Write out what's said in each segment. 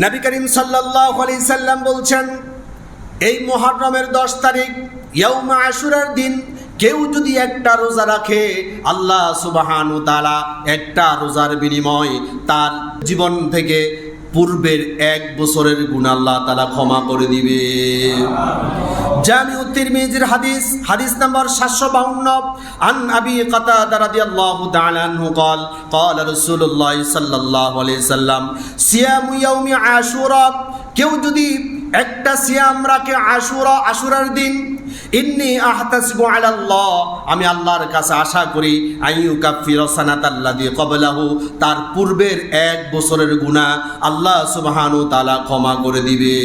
নবী করিম সাল্লাল্লাহু আলাইহি সাল্লাম বলছেন, এই মুহররমের দশ তারিখ, ইয়াউমা আশুরার দিন, কেউ যদি একটা রোজা রাখে, আল্লাহ সুবাহানু তালা একটা রোজার বিনিময় তার জীবন থেকে পূর্বের এক বছরের গুণ আল্লাহ তালা ক্ষমা করে দিবে। জামি উত্তির মেজির হাদিস হাদিস নাম্বার সাতশো বাউন্ন, আন আবি কাতা দারাদি আল্লাহ তালানহু কল কল রসুল্লাহ সাল্লাহ সাল্লাম, সিয়াম ইয়াউমি আশুরা কেউ যদি একটা সিয়াম রাখে আশুরা, আশুরার দিন ইন্নি আহতাসিবু আলাল্লাহ। আমি আল্লাহর কাছে আশা করি আইয়ু কাফির সানাতাল্লাযী ক্বাবলাহু, তার পূর্বের এক বছরের গুনাহ আল্লাহ সুবহানাহু তালা ক্ষমা করে দিবে।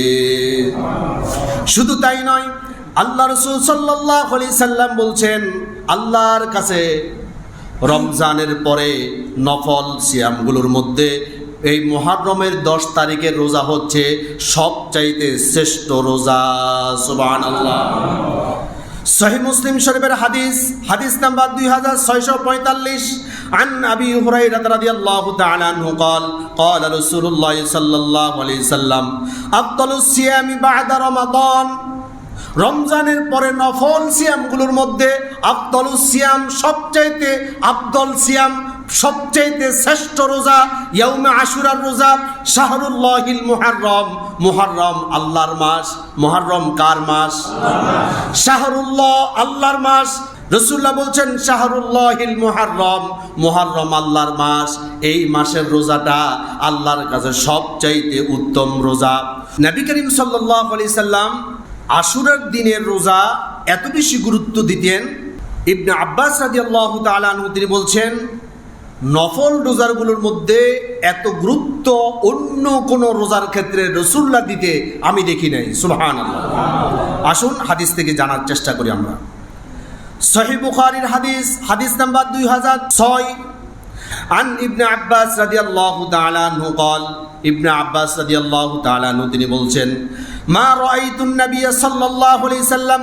শুধু তাই নয়, আল্লাহ রসুল সাল্লাহ আলি সাল্লাম বলছেন, আল্লাহর কাছে রমজানের পরে নফল সিয়ামগুলোর মধ্যে এই মহারমের দশ তারিখের রোজা হচ্ছে সবচাইতে শ্রেষ্ঠ রোজা সুবান আল্লাহ সহি মুসলিম শরীফের হাদিস হাদিস নাম্বার দুই হাজার ছয়শো পঁয়তাল্লিশ عن أبي هريرة رضي الله تعالى عنه قال قال رسول الله صلى الله عليه وسلم أفضل الصيام بعد رمضان রমজানের পরে নফল সিয়ামগুলোর মধ্যে আফদল সিয়াম সবচাইতে আফদল সিয়াম সবচাইতে শ্রেষ্ঠ রোজা ইয়াউমে আশুরার রোজা শাহরুল্লাহিল মুহাররম। মুহাররম আল্লাহর মাস। মুহাররম কার মাস? শাহরুল্লাহ আল্লাহর মাস। রসুল্লাহ বলছেন শাহরুল্লাহিল মুহাররম। মুহাররম আল্লাহর মাস। এই মাসের রোজাটা আল্লাহর কাছে সবচাইতে উত্তম রোজা। নবী করিম সাল্লাল্লাহু আলাইহি সাল্লাম আশুরার দিনের রোজা এত বেশি গুরুত্ব দিতেন। ইবনে আব্বাস রাদিয়াল্লাহু তাআলা আনহু তিনি বলছেন নফল রোজারগুলোর মধ্যে এত গুরুত্ব অন্য কোন রোজার ক্ষেত্রে রসুল্লাহ দিতে আমি দেখি নাই সুবহান আসুন হাদিস থেকে জানার চেষ্টা করি আমরা সহি বুখারির হাদিস হাদিস নাম্বার দুই হাজার ছয় عن ابن عباس رضي الله تعالى عنه قال ابن عباس رضي الله تعالى عنه তিনি বলছেন ما رأيت النبي صلى الله عليه وسلم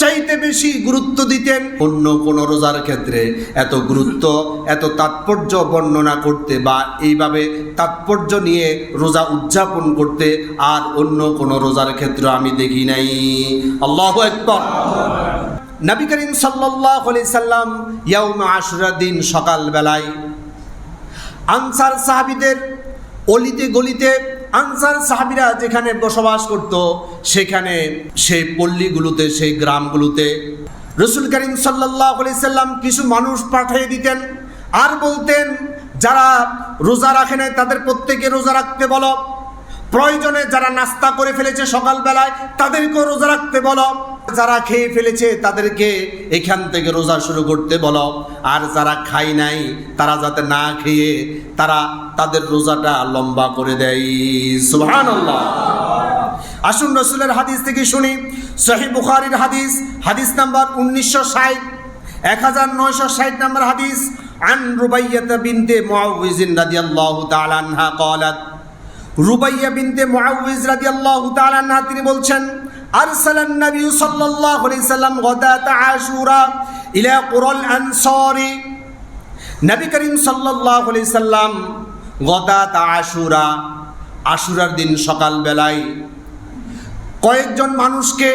চাইতে বেশি গুরুত্ব দিতেন অন্য কোন রোজার ক্ষেত্রে। এত গুরুত্ব, এত তাৎপর্য বর্ণনা করতে বা এইভাবে তাৎপর্য নিয়ে রোজা উদযাপন করতে আর অন্য কোন রোজার ক্ষেত্রে আমি দেখি নাই। আল্লাহ একবার নবী করিম সাল্লাম ইয়াউম আশুরা দিন সকালবেলায় আনসার সাহাবিদের অলিতে গলিতে আনসার সাহাবিরা যেখানে বসবাস করত সেখানে সেই পল্লীগুলোতে, সেই গ্রামগুলোতে রসুল করিম সাল্লাহ সাল্লাম কিছু মানুষ পাঠিয়ে দিতেন আর বলতেন, যারা রোজা রাখে নাই, তাদের প্রত্যেকে রোজা রাখতে বলো। প্রয়োজনে যারা নাস্তা করে ফেলেছে সকালবেলায়, তাদেরকেও রোজা রাখতে বলো। যারা খেয়ে ফেলেছে, তাদেরকে এখান থেকে রোজা শুরু করতে বলো। আর যারা খাই নাই, তারা যাতে না খেয়ে, তারা তাদের রোজাটা লম্বা করে দেয়। সুহান আসুন রসুলের হাদিস থেকে শুনি সহি বুখারির হাদিস হাদিস নাম্বার উনিশশো ষাট এক হাজার নয়শো ষাট নম্বর হাদিস عن ربية بنت معوذ رضي الله تعالى عنها قالت রুবাইয়া বিনতে মুআউযিজ রাদিয়াল্লাহু তাআলা আনহা তিনি বলছেন আরসালান নবী সাল্লাল্লাহু আলাইহি সাল্লাম গাদাত আশুরা ইলা কুরাল আনসারি নবী করিম সাল্লাল্লাহু আলাইহি সাল্লাম গাদাত আশুরা আশুরার দিন সকাল বেলায় কয়েকজন মানুষকে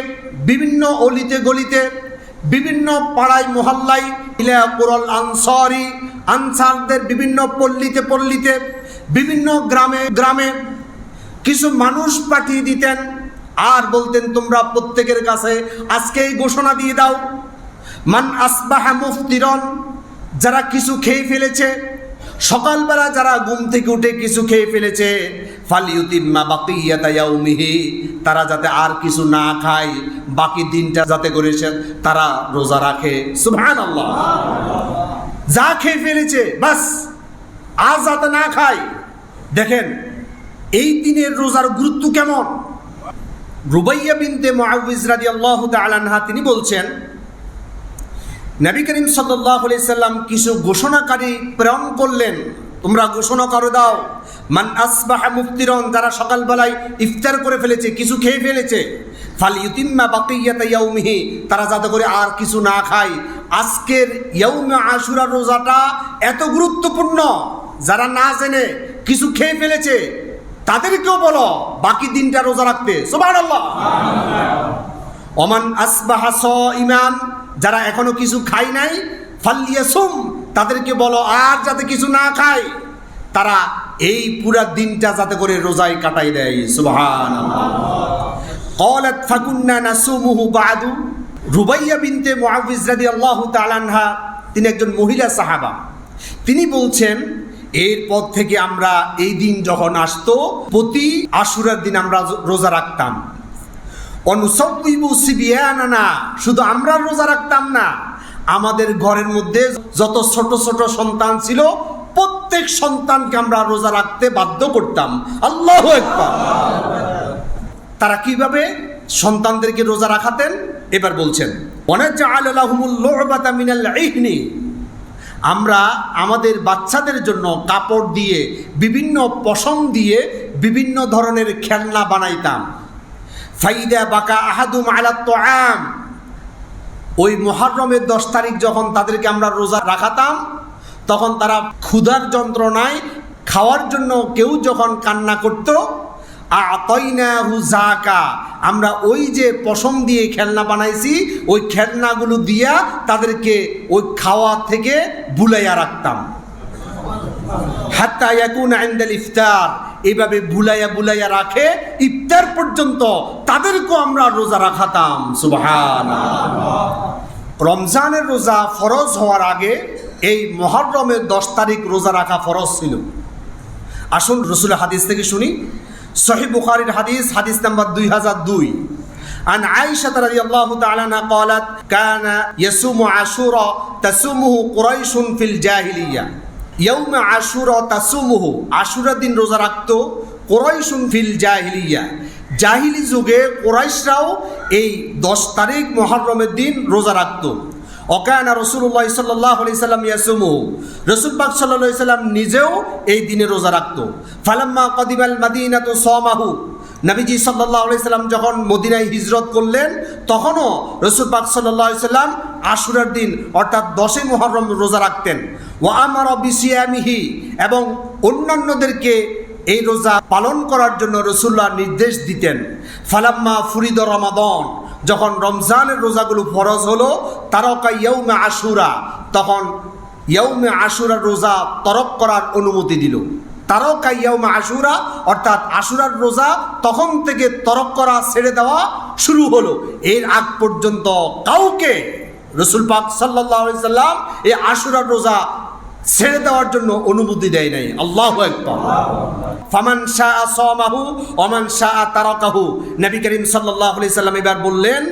বিভিন্ন অলিতে গলিতে, বিভিন্ন পাড়ায় মহল্লায় আনসারি, আনসারদের বিভিন্ন পল্লীতে পল্লীতে, বিভিন্ন গ্রামে গ্রামে কিছু মানুষ পাঠিয়ে দিতেন। আর বলতেন, তোমরা প্রত্যেকের কাছে আজকে এই ঘোষণা দিয়ে দাও। মান আসবাহা মুফতিরন, যারা কিছু খেয়ে ফেলেছে, সকালবেলা যারা ঘুম থেকে উঠে কিছু খেয়ে ফেলেছে ফালিউতিম্মা বাকিয়াতা ইয়াউমিহি, তারা যাতে আর কিছু না খায়, বাকি দিনটা যাতে করে তারা রোজা রাখে। সুবহানাল্লাহ। যা খেয়ে ফেলেছে, বাস। আজ যাতে না খায়। দেখেন, এই দিনের রোজার গুরুত্ব কেমন? রুবাইয়া বিনতে মুআউযিজ রাদিয়াল্লাহু তাআলা আনহা, তিনি বলছেন, নবী করিম সাল্লাল্লাহু আলাইহি কিছু ঘোষণাকারী প্রেরণ করলেন। তোমরা ঘোষণা করে দাও। মান আসবাহা মুফতিরন, যারা সকালবেলায় ইফতার করে ফেলেছে, কিছু খেয়ে ফেলেছে ফাল ইউতিম্মা বাকিয়াতা ইয়াউমিহি, তারা যাতে করে আর কিছু না খায়। আজকের ইয়াউমে আশুরার রোজাটা এত গুরুত্বপূর্ণ, যারা না জেনে, কিছু খেয়ে ফেলেছে, তাদেরকেও বলো, বাকি দিনটা রোজা রাখতে। সুবহানাল্লাহ। অমান আসবাহা স ইমান যারা এখনও কিছু খাই নাই ফাল্লিয়াসুম তাদেরকে বলো, আর যাতে কিছু না খায়। তারা এই পুরা দিনটা যাতে করে রোজায় কাটাই দেয় সুবহান কলাত ফাকুন্না নাসুমুহু বাদু। রুবাইয়া বিনতে মুআবিজ রাদিয়াল্লাহু তাআলাহা তিনি একজন মহিলা সাহাবা। তিনি বলছেন এরপর থেকে আমরা এই দিন যখন আসতো, প্রতি আশুরের দিন আমরা রোজা রাখতাম। অনুসবিবু সিবিয়ানা শুধু আমরা রোজা রাখতাম না আমাদের ঘরের মধ্যে যত ছোট ছোট সন্তান ছিল, প্রত্যেক সন্তানকে আমরা রোজা রাখতে বাধ্য করতাম। আল্লাহ একবার তারা কীভাবে সন্তানদেরকে রোজা রাখাতেন? এবার বলছেন আমরা আমাদের বাচ্চাদের জন্য কাপড় দিয়ে, বিভিন্ন পশম দিয়ে বিভিন্ন ধরনের খেলনা বানাইতাম। ফাইদা বাকা আহাদুম আলা তোয়াম ওই মহারমের দশ তারিখ যখন তাদেরকে আমরা রোজা রাখাতাম, তখন তারা ক্ষুধার যন্ত্রণায় খাওয়ার জন্য কেউ যখন কান্না করত জাকা আমরা ওই যে পশম দিয়ে খেলনা বানাইছি, ওই খেলনাগুলো দিয়া তাদেরকে ওই খাওয়া থেকে বুলাইয়া রাখতাম। হাত্তা ইয়াকুন আইন্দাল ইফতার এইভাবে বুলাইয়া বুলাইয়া রাখে ইফতার পর্যন্ত তাদেরকেও আমরা রোজা রাখাতাম সুবহান রমজানের রোজা ফরজ হওয়ার আগে এই মহরমের দশ তারিখ রোজা রাখা ফরজ ছিল আসুন রসুল হাদিস থেকে শুনি সহি বুখারির হাদিস হাদিস নাম্বার দুই হাজার দুই عن عائشة رضي الله تعالى عنها قالت كان يصوم عاشورا تسومه قريش في الجاهلية ইয়ৌমে আশুরা তাসুমুহু, আশুরা দিন রোজা রাখত, কোরাইশুন ফিল জাহিলিয়া। জাহিলি যুগে কোরাইশরাও এই দশ তারিখ মহরমের দিন রোজা রাখত। অকায়না রসুল্লাহ সাল্লাহ আলি সাল্লাম ইয়াসুমু রসুল পাক সাল্লাহ সাল্লাম নিজেও এই দিনে রোজা রাখত। ফালাম্মা কদিমাল মাদিনা তো সমাহু নবীজি সাল্লাহ সাল্লাম যখন মদিনায় হিজরত করলেন, তখনও রসুল পাক সাল্লাহ সাল্লাম আশুরার দিন, অর্থাৎ দশই মহরম রোজা রাখতেন। ও আমার বিসিয়ামিহি, এবং অন্যান্যদেরকে এই রোজা পালন করার জন্য রসুল্লাহ নির্দেশ দিতেন। ফালাম্মা ফুরিদ রমাদন, যখন রমজানের রোজাগুলো ফরজ হলো, তারকা ইয়ৌমে আশুরা, তখন ইয়ৌমে আশুরার রোজা তরক করার অনুমতি দিল। তারকা ইয়ৌমে আশুরা, অর্থাৎ আশুরার রোজা তখন থেকে তরক করা, ছেড়ে দেওয়া শুরু হলো। এর আগ পর্যন্ত কাউকে রসুল পাক সাল্লাম এই আশুরার রোজা ছেড়ে দেওয়ার জন্য অনুমতি দেয় নাই। আল্লাহ ফামান শাহ সমাহু অমান শাহ তারকাহু। নবী করিম সাল্লাহ সাল্লাম এবার বললেন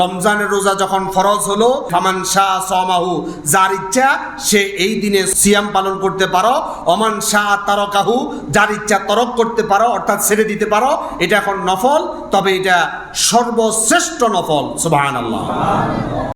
রমজানের রোজা যখন ফরজ হলো, ফামান শাহ সমাহু যার ইচ্ছা সে এই দিনে সিয়াম পালন করতে পারো অমান শাহ তারকাহু, যার ইচ্ছা তরক করতে পারো, অর্থাৎ ছেড়ে দিতে পারো, এটা এখন নফল, তবে এটা সর্বশ্রেষ্ঠ নফল সুবাহ আল্লাহ